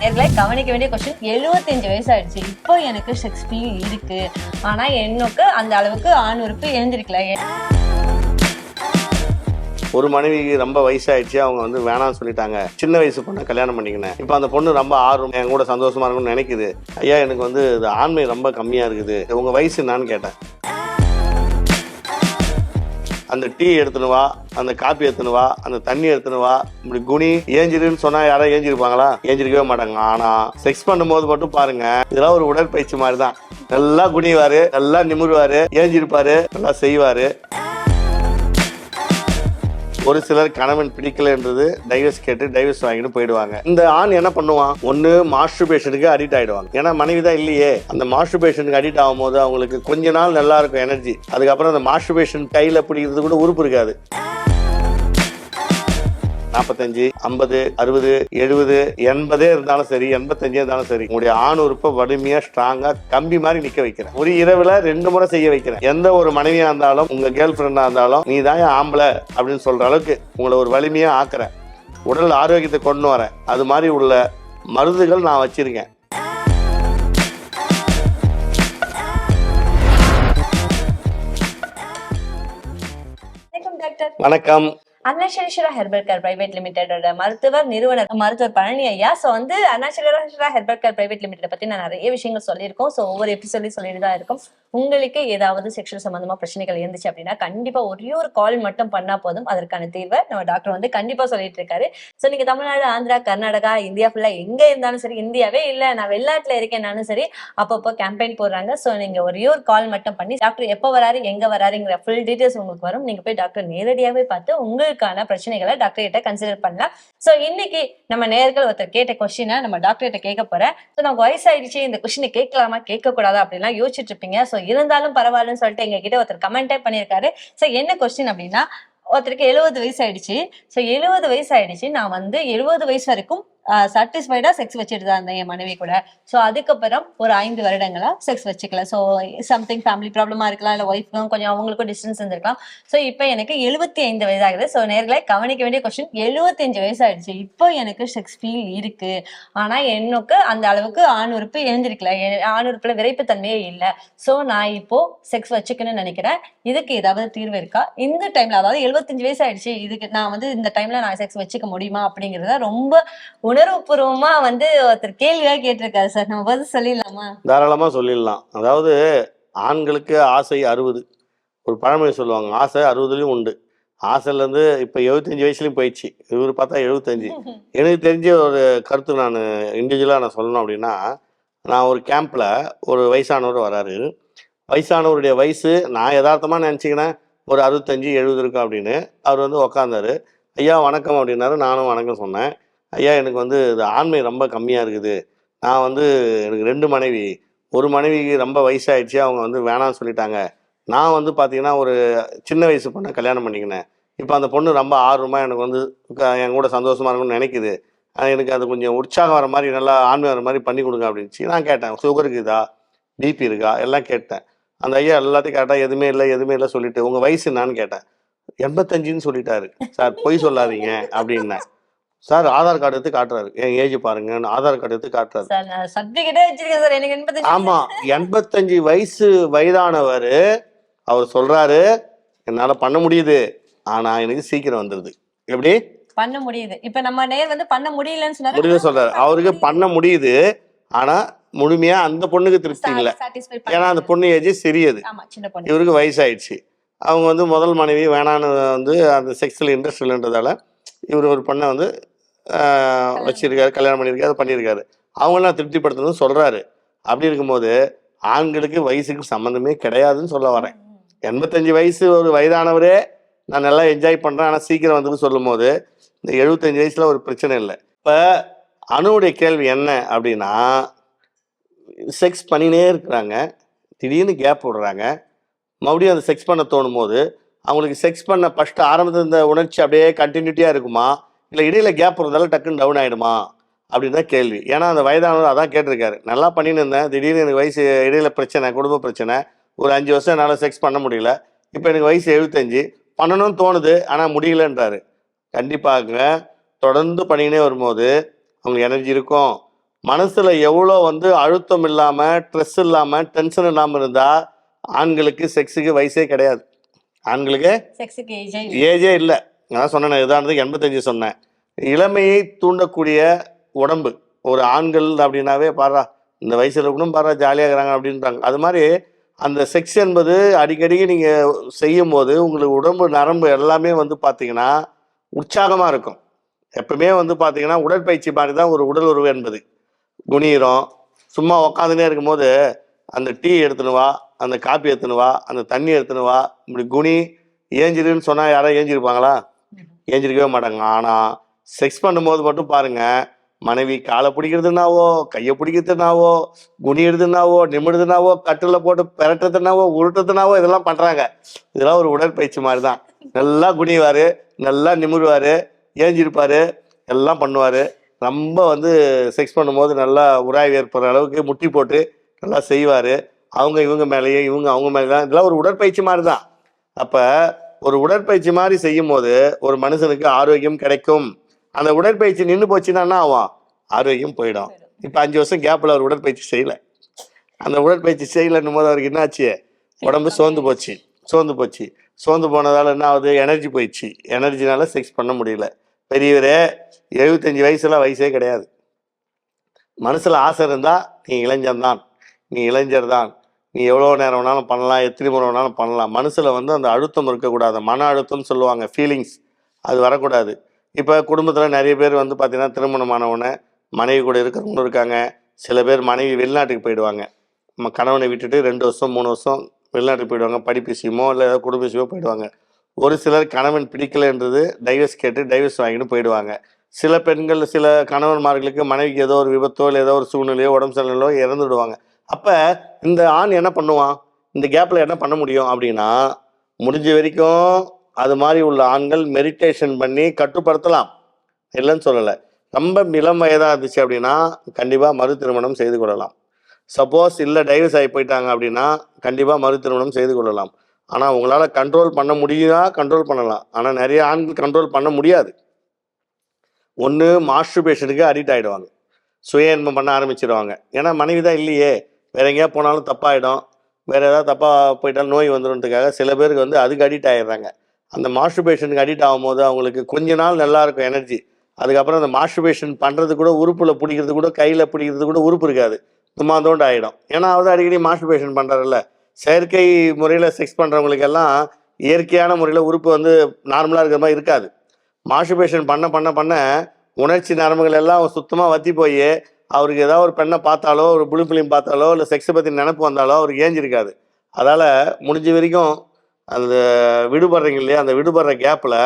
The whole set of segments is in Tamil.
நேர்களை கவனிக்க வேண்டிய கொஸ்டின் எழுபத்தஞ்சு வயசு ஆயிடுச்சு இப்போ எனக்கு செக்ஸ் ஃபீல் இருக்கு. ஆனா எனக்கு அந்த அளவுக்கு ஆண் உறுப்பு எழுந்திருக்கல. ஒரு மனைவிக்கு ரொம்ப வயசாயிடுச்சு. அவங்க வந்து வேணாம்னு சொல்லிட்டாங்க. சின்ன வயசு பொண்ணை கல்யாணம் பண்ணிக்கினேன். இப்போ அந்த பொண்ணு ரொம்ப ஆர்வம். என் கூட சந்தோஷமா இருக்கும்னு நினைக்குது. ஐயா எனக்கு வந்து இது ஆண்மை ரொம்ப கம்மியா இருக்குது. உங்க வயசு என்னான்னு கேட்டேன். அந்த டீ எடுத்துன்னு வா அந்த காப்பி எடுத்துன்னு வா அந்த தண்ணி எடுத்துன்னு வா. இப்படி குனி ஏஞ்சிருன்னு சொன்னா யாராவது ஏஞ்சிருப்பாங்களா? ஏஞ்சிருக்கவே மாட்டாங்க. ஆனா செக்ஸ் பண்ணும்போது மட்டும் பாருங்க இதெல்லாம் ஒரு உடற்பயிற்சி மாதிரி தான் நல்லா குனிவாரு நல்லா நிமிருவாரு ஏஞ்சிருப்பாரு நல்லா செய்வாரு. ஒரு சிலர் கணவன் பிடிக்கலன்றது டைவர்ஸ் கேட்டு டைவர்ஸ் வாங்கிட்டு போயிடுவாங்க. இந்த ஆண் என்ன பண்ணுவான்? ஒன்று மாஸ்டர்பேஷனுக்கு அடிக்ட் ஆகிடுவாங்க ஏன்னா மனைவி தான் இல்லையே. அந்த மாஸ்டர்பேஷனுக்கு அடிக்ட் ஆகும்போது அவங்களுக்கு கொஞ்ச நாள் நல்லா இருக்கும் எனர்ஜி அதுக்கப்புறம் அந்த மாஸ்டர்பேஷன் கையில் பிடிக்கிறது கூட உறுப்பு இருக்காது. நாற்பத்தஞ்சு ஐம்பது அறுபது எழுபது எண்பதே இருந்தாலும் சரி எண்பத்தஞ்சே இருந்தாலும் சரி உங்களுடைய ஆண் உறுப்பை வலிமையா ஸ்ட்ராங்கா கம்பி மாதிரி நிக்க வைக்கிறேன். ஒரு இரவுல ரெண்டு முறை செய்ய வைக்கிறேன். எந்த ஒரு மனைவியா இருந்தாலும் உங்க கேர்ள் ஃப்ரெண்டா இருந்தாலும் நீ தான் ஆம்பளை அப்படின்னு சொல்ற அளவுக்கு உங்களை ஒரு வலிமையா ஆக்குறேன். உடல் ஆரோக்கியத்தை கொண்டு வரேன். அது மாதிரி உள்ள மருந்துகள் நான் வச்சிருக்கேன். வணக்கம். டாக்டர் ஹெர்பல் கேர் பிரைவேட் லிமிடெடோட மருத்துவர் நிறுவனர் மருத்துவர் பழனி ஐயா. ஸோ வந்து Arunachaleswara herbal care private limited பத்தி நான் நிறைய விஷயங்கள் சொல்லியிருக்கோம். ஸோ ஒவ்வொரு எபிசோட்லையும் சொல்லிட்டு தான் இருக்கும். உங்களுக்கு ஏதாவது செக்ஷுவல் சம்பந்தமா பிரச்சனைகள் இருந்துச்சு அப்படின்னா கண்டிப்பா ஒரே ஒரு கால் மட்டும் பண்ணா போதும். அதற்கான தீர்வை நம்ம டாக்டர் வந்து கண்டிப்பா சொல்லிட்டு இருக்காரு. ஸோ நீங்க தமிழ்நாடு ஆந்திரா கர்நாடகா இந்தியா ஃபுல்லா எங்க இருந்தாலும் சரி இந்தியாவே இல்ல நான் வெளிநாட்டுல இருக்கேன்னாலும் சரி அப்பப்போ கேம்பெயின் போடுறாங்க. ஸோ நீங்க ஒரே ஒரு கால் மட்டும் பண்ணி டாக்டர் எப்போ வராரு எங்க வராருங்கிற ஃபுல் டீடைல்ஸ் உங்களுக்கு வரும். நீங்க போய் டாக்டர் நேரடியாகவே பார்த்து உங்களுக்கான பிரச்சனைகளை டாக்டர் கிட்ட கன்சிடர் பண்ணலாம். ஸோ இன்னைக்கு நம்ம நேர்கள் ஒருத்தர் கேட்ட கொஸ்டினை நம்ம டாக்டர் கிட்ட கேட்க போறேன். ஸோ நான் வயசாயிடுச்சு இந்த கொஸ்டினை கேட்கலாமா கேட்கக்கூடாதா அப்படின்லாம் அப்படிலாம் யோசிச்சுட்டு இருப்பீங்க. ஸோ இருந்தாலும் பரவாயில்லன்னு சொல்லிட்டு எங்ககிட்ட ஒருத்தர் கமெண்டே பண்ணியிருக்காரு. ஸோ என்ன கொஸ்டின் அப்படின்னா ஒருத்தருக்கு எழுபது வயசு ஆயிடுச்சு. ஸோ எழுபது வயசு ஆயிடுச்சு. நான் வந்து எழுபது வயசு வரைக்கும் சாட்டிஸ்ஃபைடா செக்ஸ் வச்சுட்டு தான் இருந்தேன் என் மனைவி கூட. ஸோ அதுக்கப்புறம் ஒரு ஐந்து வருடங்களா செக்ஸ் வச்சுக்கல. ஸோ சம்திங் ஃபேமிலி ப்ராப்ளமா இருக்கலாம் இல்லை ஒய்ஃப்க்கும் கொஞ்சம் அவங்களுக்கும் டிஸ்டன்ஸ் இருந்திருக்கலாம். ஸோ இப்போ எனக்கு எழுபத்தி ஐந்து வயதாகுது. ஸோ நேர்களை கவனிக்க வேண்டிய கொஸ்டின் எழுபத்தஞ்சு வயசு ஆயிடுச்சு இப்போ எனக்கு செக்ஸ் ஃபீல் இருக்கு. ஆனா எனக்கு அந்த அளவுக்கு ஆண் உறுப்பு எழுந்திருக்கல ஆண் உறுப்புல விரைப்பு தன்மையே இல்லை. ஸோ நான் இப்போ செக்ஸ் வச்சுக்கணும்னு நினைக்கிறேன். இதுக்கு ஏதாவது தீர்வு இருக்கா? இந்த டைம்ல அதாவது எழுபத்தஞ்சு வயசு ஆயிடுச்சு இதுக்கு நான் வந்து இந்த டைம்ல நான் செக்ஸ் வச்சுக்க முடியுமா அப்படிங்கறத ரொம்ப உணர்வுபூர்வமா வந்து ஒருத்தர் கேள்வியா கேட்டிருக்காரு சார். நம்ம பதில் சொல்லிடலாமா? தாராளமா சொல்லிடலாம். அதாவது ஆண்களுக்கு ஆசை அறுபது. ஒரு பழமொழி சொல்லுவாங்க ஆசை அறுபதுலயும் உண்டு. ஆசைலேருந்து இப்போ எழுபத்தஞ்சு வயசுலயும் போயிடுச்சு. இவர் பார்த்தா எழுபத்தஞ்சு எனக்கு தெரிஞ்ச ஒரு கருத்து நான் இண்டிவிஜுவலாக நான் சொல்லணும் அப்படின்னா நான் ஒரு கேம்பில் ஒரு வயசானவர் வராரு. வயசானவருடைய வயசு நான் யதார்த்தமாக நினச்சிக்கினேன் ஒரு அறுபத்தஞ்சு எழுபது இருக்கும் அப்படின்னு. அவர் வந்து உக்காந்தாரு. ஐயா வணக்கம் அப்படின்னாரு. நானும் வணக்கம் சொன்னேன். ஐயா எனக்கு வந்து இது ஆண்மை ரொம்ப கம்மியாக இருக்குது. நான் வந்து எனக்கு ரெண்டு மனைவி. ஒரு மனைவிக்கு ரொம்ப வயசாகிடுச்சு அவங்க வந்து வேணாம்னு சொல்லிட்டாங்க. நான் வந்து பார்த்தீங்கன்னா ஒரு சின்ன வயசு பொண்ணை கல்யாணம் பண்ணிக்கினேன். இப்போ அந்த பொண்ணு ரொம்ப ஆர்வமாக எனக்கு வந்து க- என் கூட சந்தோஷமாக இருக்கும்னு நினைக்குது. எனக்கு அது கொஞ்சம் உற்சாகம் வர மாதிரி நல்லா ஆண்மை வர மாதிரி பண்ணி கொடுங்க அப்படின்ச்சு நான் கேட்டேன் சுகர் இருக்குதா? பிபி இருக்கா? எல்லாம் கேட்டேன். அந்த ஐயா எல்லாத்தையும் கேட்டால் எதுவுமே இல்லை எதுவுமே இல்லை சொல்லிட்டு உங்கள் வயசு என்னான்னு? கேட்டேன். எண்பத்தஞ்சுன்னு சொல்லிட்டாரு. சார் பொய் சொல்லாதீங்க அப்படின்னேன். சார் ஆதார் கார்டு எடுத்து காட்டுறாரு. என் ஏஜ் பாருங்க ஆதார் கார்டு எடுத்து காட்டுறாரு. ஆமா எண்பத்தஞ்சு வயசு வயதானவர் அவர் சொல்றாரு என்னால பண்ண முடியுது. ஆனா எனக்கு சீக்கிரம் வந்துருது. எப்படி? பண்ண முடியுது. இப்ப நம்ம நேர் வந்து பண்ண முடியலன்னு சொன்னாரு. சொல்றாரு. அவருக்கு பண்ண முடியுது. ஆனா முழுமையா அந்த பொண்ணுக்கு திருப்தி இல்லை. ஏன்னா அந்த பொண்ணு ஏஜ் சிறியது. இவருக்கு வயசாயிடுச்சு. அவங்க வந்து முதல் மனைவி வேணான்னு வந்து அந்த செக்ஸில் இன்ட்ரெஸ்ட் இல்லைன்றதால இவர் ஒரு பொண்ணை வந்து வச்சிருக்காரு கல்யாணம் பண்ணியிருக்காரு பண்ணியிருக்காரு அவங்களாம் திருப்திப்படுத்தணும்னு சொல்கிறாரு அப்படி இருக்கும்போது ஆண்களுக்கு வயசுக்கு சம்மந்தமே கிடையாதுன்னு சொல்ல வரேன். எண்பத்தஞ்சு வயசு ஒரு வயதானவரே நான் நல்லா என்ஜாய் பண்ணுறேன் ஆனால் சீக்கிரம் வந்து சொல்லும் போது இந்த எழுபத்தஞ்சு வயசில் ஒரு பிரச்சனை இல்லை. இப்போ அணுவுடைய கேள்வி என்ன அப்படின்னா செக்ஸ் பண்ணினே இருக்கிறாங்க. திடீர்னு கேப் விடுறாங்க. மறுபடியும் அந்த செக்ஸ் பண்ண தோணும் போது அவங்களுக்கு செக்ஸ் பண்ண ஃபஸ்ட்டு ஆரம்பத்தில் இந்த உணர்ச்சி அப்படியே கண்டினியூட்டியாக இருக்குமா? இல்லை இடையில கேப் விடுறதால டக்குன்னு டவுன் ஆகிடுமா அப்படின்னு தான் கேள்வி. ஏன்னா அந்த வயதானவர் அதான் கேட்டிருக்காரு. நல்லா பண்ணின்னு இருந்தேன். திடீர்னு எனக்கு வயசு இடையில பிரச்சனை குடும்ப பிரச்சனை. ஒரு அஞ்சு வருஷம் என்னால் செக்ஸ் பண்ண முடியல. இப்போ எனக்கு வயசு எழுபத்தஞ்சு பண்ணணும்னு தோணுது ஆனால் முடியலன்றாரு. கண்டிப்பாக தொடர்ந்து பண்ணினே வரும்போது அவங்களுக்கு எனர்ஜி இருக்கும். மனசுல எவ்வளோ வந்து அழுத்தம் இல்லாம ஸ்ட்ரெஸ் இல்லாம டென்ஷன் இல்லாம இருந்தா ஆண்களுக்கு செக்ஸுக்கு வயசே கிடையாது. ஆண்களுக்கு ஏஜே இல்லை. நான் சொன்னேன் இதானது எண்பத்தஞ்சு சொன்னேன். இளமையை தூண்டக்கூடிய உடம்பு ஒரு ஆண்கள் அப்படின்னாவே பாரா இந்த வயசில் இருக்கணும் பாரா ஜாலியாக இருக்கிறாங்க அப்படின்றாங்க. அது மாதிரி அந்த செக்ஸ் என்பது அடிக்கடி நீங்கள் செய்யும் போது உங்களுக்கு உடம்பு நரம்பு எல்லாமே வந்து பார்த்தீங்கன்னா உற்சாகமாக இருக்கும். எப்பவுமே வந்து பார்த்தீங்கன்னா உடற்பயிற்சி மாதிரி தான் ஒரு உடல் உறவு என்பது. குனியிறோம் சும்மா உக்காந்துனே இருக்கும்போது அந்த டீ எடுத்துன்னு வா அந்த காப்பி எடுத்துன்னு வா அந்த தண்ணி எடுத்துன்னு வா இப்படி குனி ஏஞ்சிருன்னு சொன்னால் யாராவது ஏஞ்சிருப்பாங்களா? ஏஞ்சிருக்கவே மாட்டாங்க. ஆனால் செக்ஸ் பண்ணும்போது மட்டும் பாருங்க மனைவி காலை பிடிக்கிறதுனாவோ கையை பிடிக்கிறதுனாவோ குனியிறதுனாவோ நிமிடுதுனாவோ கட்டில் போட்டு பெரட்டுறதுனாவோ உருட்டுறதுனாவோ இதெல்லாம் பண்ணுறாங்க இதெல்லாம் ஒரு உடற்பயிற்சி மாதிரி தான் நல்லா குனிவார் நல்லா நிமிடுவார் ஏஞ்சிருப்பார் எல்லாம் பண்ணுவார். ரொம்ப வந்து செக்ஸ் பண்ணும்போது நல்லா உராய்வு ஏற்படுற அளவுக்கு முட்டி போட்டு நல்லா செய்வார். அவங்க இவங்க மேலேயே இவங்க அவங்க மேலே தான் இதெல்லாம் ஒரு உடற்பயிற்சி மாதிரி தான் அப்போ ஒரு உடற்பயிற்சி மாதிரி செய்யும் போது ஒரு மனுஷனுக்கு ஆரோக்கியம் கிடைக்கும். அந்த உடற்பயிற்சி நின்று போச்சுன்னா என்ன ஆகும்? ஆரோக்கியம் போயிடும். இப்போ அஞ்சு வருஷம் கேப்பில் அவர் உடற்பயிற்சி செய்யலை. அந்த உடற்பயிற்சி செய்யலைன்னும் போது அவருக்கு என்ன ஆச்சு உடம்பு சோர்ந்து போச்சு. சோர்ந்து போச்சு. சோர்ந்து போனதால என்ன ஆகுது? எனர்ஜி போயிடுச்சு. எனர்ஜினால செக்ஸ் பண்ண முடியல. பெரியவரே எழுபத்தஞ்சு வயசுல வயசே கிடையாது. மனசுல ஆசை இருந்தா நீ இளைஞன்தான். நீ இளைஞர் தான் நீ எவ்வளோ நேரம் வேணாலும் பண்ணலாம் எத்தனை முறை வேணாலும் பண்ணலாம். மனசில் வந்து அந்த அழுத்தம் இருக்கக்கூடாது. மன அழுத்தம்னு சொல்லுவாங்க ஃபீலிங்ஸ் அது வரக்கூடாது. இப்போ குடும்பத்தில் நிறைய பேர் வந்து பார்த்திங்கன்னா திருமணமானவனை மனைவி கூட இருக்கிறவங்களும் இருக்காங்க. சில பேர் மனைவி வெளிநாட்டுக்கு போயிடுவாங்க. நம்ம கணவனை விட்டுட்டு ரெண்டு வருஷம் மூணு வருஷம் வெளிநாட்டுக்கு போயிடுவாங்க. படிப்பு விஷயமோ இல்லை ஏதாவது குடும்ப விஷயமோ போயிடுவாங்க. ஒரு சிலர் கணவன் பிடிக்கலைன்றது டைவர்ஸ் கேட்டு டைவர்ஸ் வாங்கிட்டு போயிடுவாங்க. சில பெண்கள் சில கணவன்மார்களுக்கு மனைவிக்கு ஏதோ ஒரு விபத்தோ இல்லை ஏதோ ஒரு சூழ்நிலையோ உடம்பு சூழ்நிலையோ இறந்துடுவாங்க. அப்போ இந்த ஆண் என்ன பண்ணுவான்? இந்த கேப்பில் என்ன பண்ண முடியும் அப்படின்னா முடிஞ்ச வரைக்கும் அது மாதிரி உள்ள ஆண்கள் மெடிடேஷன் பண்ணி கட்டுப்படுத்தலாம். இல்லைன்னு சொல்லலை. ரொம்ப இளம் வயதாக இருந்துச்சு அப்படின்னா கண்டிப்பாக மறு திருமணம் செய்து கொள்ளலாம். சப்போஸ் இல்லை டைவர்ஸ் ஆகி போயிட்டாங்க அப்படின்னா கண்டிப்பாக மறு திருமணம் செய்து கொள்ளலாம். ஆனால் உங்களால் கண்ட்ரோல் பண்ண முடியுதா? கண்ட்ரோல் பண்ணலாம். ஆனால் நிறைய ஆண்கள் கண்ட்ரோல் பண்ண முடியாது. ஒன்று மாஸ்டர்பேஷனுக்கு அடிக்ட் ஆகிடுவாங்க சுய இன்பம் பண்ண ஆரம்பிச்சிடுவாங்க ஏன்னா மனைவி தான் இல்லையே. வேற எங்கேயா போனாலும் தப்பாயிடும். வேற ஏதாவது தப்பாக போயிட்டாலும் நோய் வந்துடும்ன்றதுக்காக சில பேருக்கு வந்து அதுக்கு அடிக்ட் ஆகிடுறாங்க அந்த மாஸ்டுபேஷனுக்கு அடிக்ட் ஆகும்போது அவங்களுக்கு கொஞ்ச நாள் நல்லா இருக்கும் எனர்ஜி அதுக்கப்புறம் அந்த மாஸ்டுபேஷன் பண்ணுறது கூட உறுப்பில் பிடிக்கிறது கூட கையில் பிடிக்கிறது கூட உறுப்பு இருக்காது. துமாந்தோண்டு ஆகிடும் ஏன்னா அவர் அடிக்கடி மாஸ்டுபேஷன் பண்ணுறாருல்ல செயற்கை முறையில் செக்ஸ் பண்ணுறவங்களுக்கெல்லாம் இயற்கையான முறையில் உறுப்பு வந்து நார்மலாக இருக்கிற மாதிரி இருக்காது. மாஸ்டுபேஷன் பண்ண பண்ண பண்ண உணர்ச்சி நரம்புகள் எல்லாம் சுத்தமாக வத்தி போய் அவருக்கு ஏதாவது ஒரு பெண்ணை பார்த்தாலோ ஒரு புளி பிளிம் பார்த்தாலோ இல்லை செக்ஸை பற்றி நினப்பு வந்தாலோ அவருக்கு ஏஞ்சிருக்காது. அதால் முடிஞ்ச வரைக்கும் அந்த விடுபடுறீங்க இல்லையா அந்த விடுபடுற கேப்பில்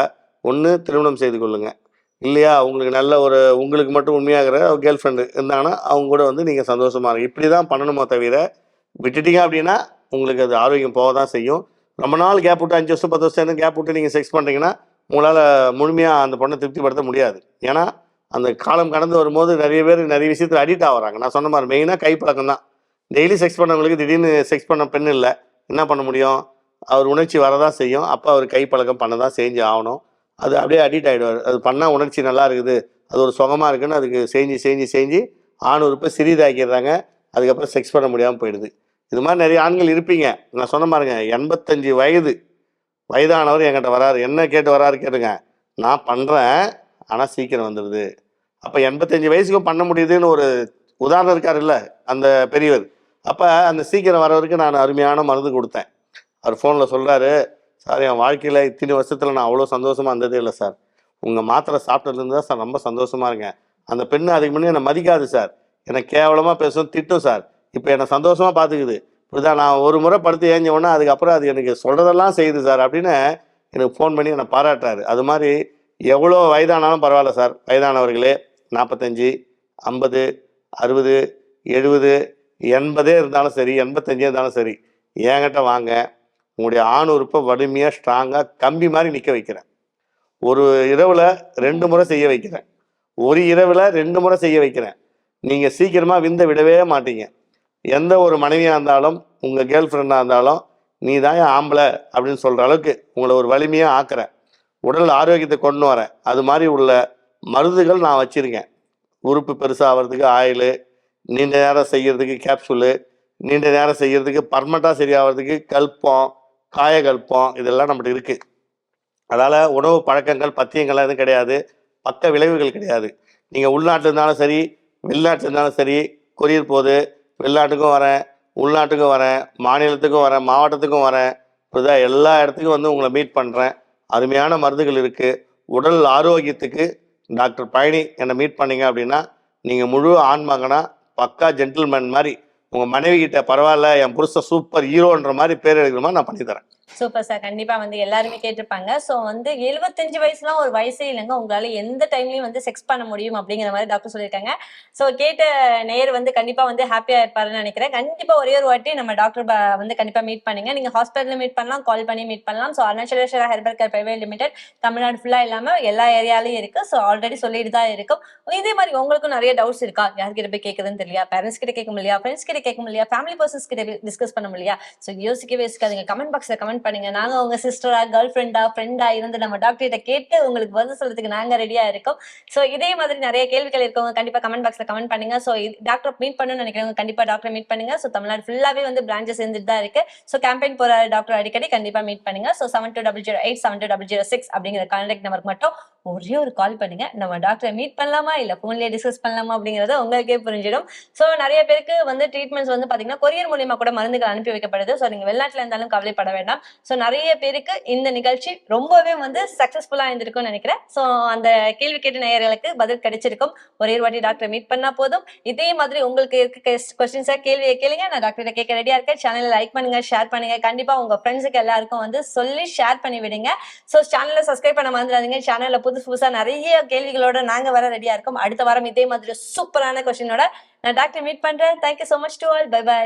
ஒன்று திருமணம் செய்து கொள்ளுங்கள் இல்லையா உங்களுக்கு நல்ல ஒரு உங்களுக்கு மட்டும் உண்மையாகிற கேர்ள் ஃப்ரெண்டு இருந்தாங்கன்னா அவங்க கூட வந்து நீங்கள் சந்தோஷமாக இருக்கும் இப்படி தான் பண்ணணுமோ தவிர விட்டுட்டீங்க அப்படின்னா உங்களுக்கு அது ஆரோக்கியம் போக தான் செய்யும். ரொம்ப நாள் கேப் விட்டு அஞ்சு வருஷம் பத்து வருஷம் கேப் விட்டு நீங்கள் செக்ஸ் பண்ணுறீங்கன்னா உங்களால் முழுமையாக அந்த பொண்ணை திருப்திப்படுத்த முடியாது. ஏன்னா அந்த காலம் கடந்து வரும்போது நிறைய பேர் நிறைய விஷயத்தில் அடிக்ட் ஆகுறாங்க. நான் சொன்ன மாதிரி மெயினாக கைப்பழக்கம் தான். டெய்லி செக்ஸ் பண்ணவங்களுக்கு திடீர்னு செக்ஸ் பண்ண பெண் இல்லை. என்ன பண்ண முடியும்? அவர் உணர்ச்சி வரதான் செய்யும். அப்போ அவர் கைப்பழக்கம் பண்ண தான் செஞ்சு ஆகணும். அது அப்படியே அடிக்ட் ஆகிடுவார் அது பண்ணால் உணர்ச்சி நல்லா இருக்குது. அது ஒரு சுகமாக இருக்குன்னு அதுக்கு செஞ்சு செஞ்சு செஞ்சு ஆண் உறுப்பை சிறிதாக்கிடுறாங்க அதுக்கப்புறம் செக்ஸ் பண்ண முடியாமல் போயிடுது. இது மாதிரி நிறைய ஆண்கள் இருப்பீங்க. நான் சொன்ன பாருங்க எண்பத்தஞ்சு வயது வயதானவர் என்கிட்ட வராரு. என்ன கேட்டு வராரு கேட்டுங்க நான் பண்ணுறேன் ஆனால் சீக்கிரம் வந்துடுது அப்போ எண்பத்தஞ்சு வயசுக்கும் பண்ண முடியுதுன்னு ஒரு உதாரணம் இருக்கார் இல்லை அந்த பெரியவர். அப்போ அந்த சீக்கிரம் வரவருக்கு நான் அருமையான மருந்து கொடுத்தேன். அவர் ஃபோனில் சொல்கிறாரு சார் என் வாழ்க்கையில் இத்தனை வருஷத்தில் நான் அவ்வளோ சந்தோஷமாக இருந்ததே இல்லை சார். உங்கள் மாத்திரை சாப்பிட்டதுலேருந்து தான் சார் ரொம்ப சந்தோஷமாக இருக்கேன். அந்த பெண்ணு அதுக்கு முன்னே என்னை மதிக்காது சார். என்னை கேவலமாக பேசும் திட்டும் சார். இப்போ என்னை சந்தோஷமாக பார்த்துக்குது இப்படிதான் நான் ஒரு முறை படுத்து ஏஞ்ச உடனே அதுக்கப்புறம் அது எனக்கு சொல்கிறதெல்லாம் செய்யுது சார் அப்படின்னு எனக்கு ஃபோன் பண்ணி என்னை பாராட்டுறாரு. அது மாதிரி எவ்வளோ வயதானாலும் பரவாயில்ல சார். வயதானவர்களே நாற்பத்தஞ்சு ஐம்பது அறுபது எழுபது எண்பதே இருந்தாலும் சரி எண்பத்தஞ்சே இருந்தாலும் சரி என்கிட்ட வாங்க. உங்களுடைய ஆண் உறுப்பை வலிமையாக ஸ்ட்ராங்காக கம்பி மாதிரி நிற்க வைக்கிறேன். ஒரு இரவில் ரெண்டு முறை செய்ய வைக்கிறேன். ஒரு இரவில் ரெண்டு முறை செய்ய வைக்கிறேன். நீங்கள் சீக்கிரமாக விந்த விடவே மாட்டீங்க. எந்த ஒரு மனைவியாக இருந்தாலும் உங்கள் கேர்ள் ஃப்ரெண்டாக இருந்தாலும் நீ தான் ஆம்பளை அப்படின்னு சொல்கிற அளவுக்கு உங்களை ஒரு வலிமையாக ஆக்குறேன். உடல் ஆரோக்கியத்தை கொண்டு வரேன். அது மாதிரி உள்ள மருந்துகள் நான் வச்சுருக்கேன். உறுப்பு பெருசாகிறதுக்கு ஆயிலு நீண்ட நேரம் செய்கிறதுக்கு கேப்சூலு நீண்ட நேரம் செய்கிறதுக்கு பர்மனெண்ட்டாக சரியாகிறதுக்கு கல்பம் காயகல்பம் இதெல்லாம் நம்மகிட்ட இருக்குது அதால் உணவு பழக்கங்கள் பத்தியங்கள்லாம் எதுவும் கிடையாது. பக்க விளைவுகள் கிடையாது. நீங்கள் உள்நாட்டில் இருந்தாலும் சரி வெளிநாட்டில் இருந்தாலும் சரி கொரியர் போகுது வெளிநாட்டுக்கும் வரேன் உள்நாட்டுக்கும் வரேன் மாநிலத்துக்கும் வரேன் மாவட்டத்துக்கும் வரேன். புரியுதா? எல்லா இடத்துக்கும் வந்து உங்களை மீட் பண்ணுறேன் அருமையான மருந்துகள் இருக்குது உடல் ஆரோக்கியத்துக்கு டாக்டர் பழனி என்னை மீட் பண்ணீங்க அப்படின்னா நீங்கள் முழு ஆண்மகனா பக்கா ஜென்டில்மேன் மாதிரி உங்கள் மனைவி கிட்ட பரவாயில்ல என் புருஷன் சூப்பர் ஹீரோன்ற மாதிரி பேர் எடுக்கிற மாதிரி நான் பண்ணித்தரேன். சூப்பர் சார் கண்டிப்பா வந்து எல்லாருமே கேட்டிருப்பாங்க. சோ வந்து எழுபத்தஞ்சு வயசுலாம் ஒரு வயசே இல்லைங்க. உங்களால எந்த டைம்லயும் வந்து செக்ஸ் பண்ண முடியும் அப்படிங்கிற மாதிரி டாக்டர் சொல்லியிருக்காங்க. சோ கேட்ட நேர் வந்து கண்டிப்பா வந்து ஹாப்பியா இருப்பாருன்னு நினைக்கிறேன். கண்டிப்பா ஒரே ஒரு வாட்டி நம்ம டாக்டர் வந்து கண்டிப்பா மீட் பண்ணுங்க. நீங்க ஹாஸ்பிட்டல் மீட் பண்ணலாம் கால் பண்ணி மீட் பண்ணலாம். So Arunachaleswara herbal care private limited Tamil Nadu ஃபுல்லா இல்லாம எல்லா ஏரியாலையும் இருக்கு. ஸோ ஆல்ரெடி சொல்லிட்டு தான் இருக்கும். இதே மாதிரி உங்களுக்கும் நிறைய டவுட்ஸ் இருக்கா? யார்கிட்ட போய் கேட்குதுன்னு தெரியல பேரண்ட்ஸ் கிட்ட கேட்க முடியா ஃப்ரெண்ட்ஸ் கிட்ட கேட்க முடியா ஃபேமிலி பர்சன்ஸ் கிட்ட டிஸ்கஸ் பண்ண முடியா ஸோ யோசிக்கவே இருக்காதுங்க கமெண்ட் பாக்ஸ்ல கமெண்ட் பண்ணுங்க. நாங்க உங்க சிஸ்டரா கேர்ள் ஃப்ரெண்டா ஃப்ரெண்டா இருந்து நம்ம டாக்டர்கிட்ட கேட்டு உங்களுக்கு பதில் சொல்றதுக்கு நாங்க ரெடியா இருக்கோம். ஸோ இதே மாதிரி நிறைய கேள்விகள் இருக்கவங்க கண்டிப்பா கமெண்ட் பாக்ஸ்ல கமெண்ட் பண்ணுங்க. ஸோ டாக்டர் மீட் பண்ணணும்னு நினைக்கிறவங்க கண்டிப்பா டாக்டர் மீட் பண்ணுங்க. ஸோ தமிழ்நாடு ஃபுல்லாவே வந்து பிரான்ச்சஸ் இருந்துட்டு தான் இருக்கு. ஸோ கேம்பெயின் போற டாக்டர் அடிக்கடி கண்டிப்பா மீட் பண்ணுங்க. So seven two double zero eight seven two double zero six அப்படிங்கிற கான்டாக்ட் நம்பருக்கு மட்டும் ஒரே ஒரு கால் பண்ணுங்க. நம்ம டாக்டரை மீட் பண்ணலாமா? இல்ல போன்லயே டிஸ்கஸ் பண்ணலாமா? அப்படிங்கறத உங்களுக்கே புரிஞ்சிடும். ஸோ நிறைய பேருக்கு வந்து ட்ரீட்மெண்ட்ஸ் வந்து பாத்தீங்கன்னா கொரியர் மூலியமா கூட மருந்துகள் அனுப்பி வைக்கப்படுது ஸோ நீங்க வெளிநாட்டுல இருந்தாலும் கவலைப்பட வேண்டாம். ஸோ நிறைய பேருக்கு இந்த நிகழ்ச்சி ரொம்பவே வந்து சக்சஸ்ஃபுல்லா இருந்திருக்கும்னு நினைக்கிறேன். ஸோ அந்த கேள்வி கேட்ட நேயர்களுக்கு பதில் கிடைச்சிருக்கும். ஒரே ஒரு வாட்டி டாக்டரை மீட் பண்ணா போதும். இதே மாதிரி உங்களுக்கு இருக்க கொஸ்டின்ஸா கேள்வியை கேளுங்க. நான் டாக்டர் கேட்க ரெடியா இருக்கேன். சேனலை லைக் பண்ணுங்க ஷேர் பண்ணுங்க. கண்டிப்பா உங்க ஃப்ரெண்ட்ஸுக்கு எல்லாருக்கும் வந்து சொல்லி ஷேர் பண்ணி விடுங்க. ஸோ சேனலை சப்ஸ்கிரைப் பண்ண மறந்துடாதீங்க. சேனல்ல புதுசு புதுசா நிறைய கேள்விகளோட நாங்க வர ரெடியா இருக்கோம். அடுத்த வாரம் இதே மாதிரி சூப்பரான கொஸ்டினோட நான் டாக்டர் மீட் பண்றேன். Thank you so much to all bye bye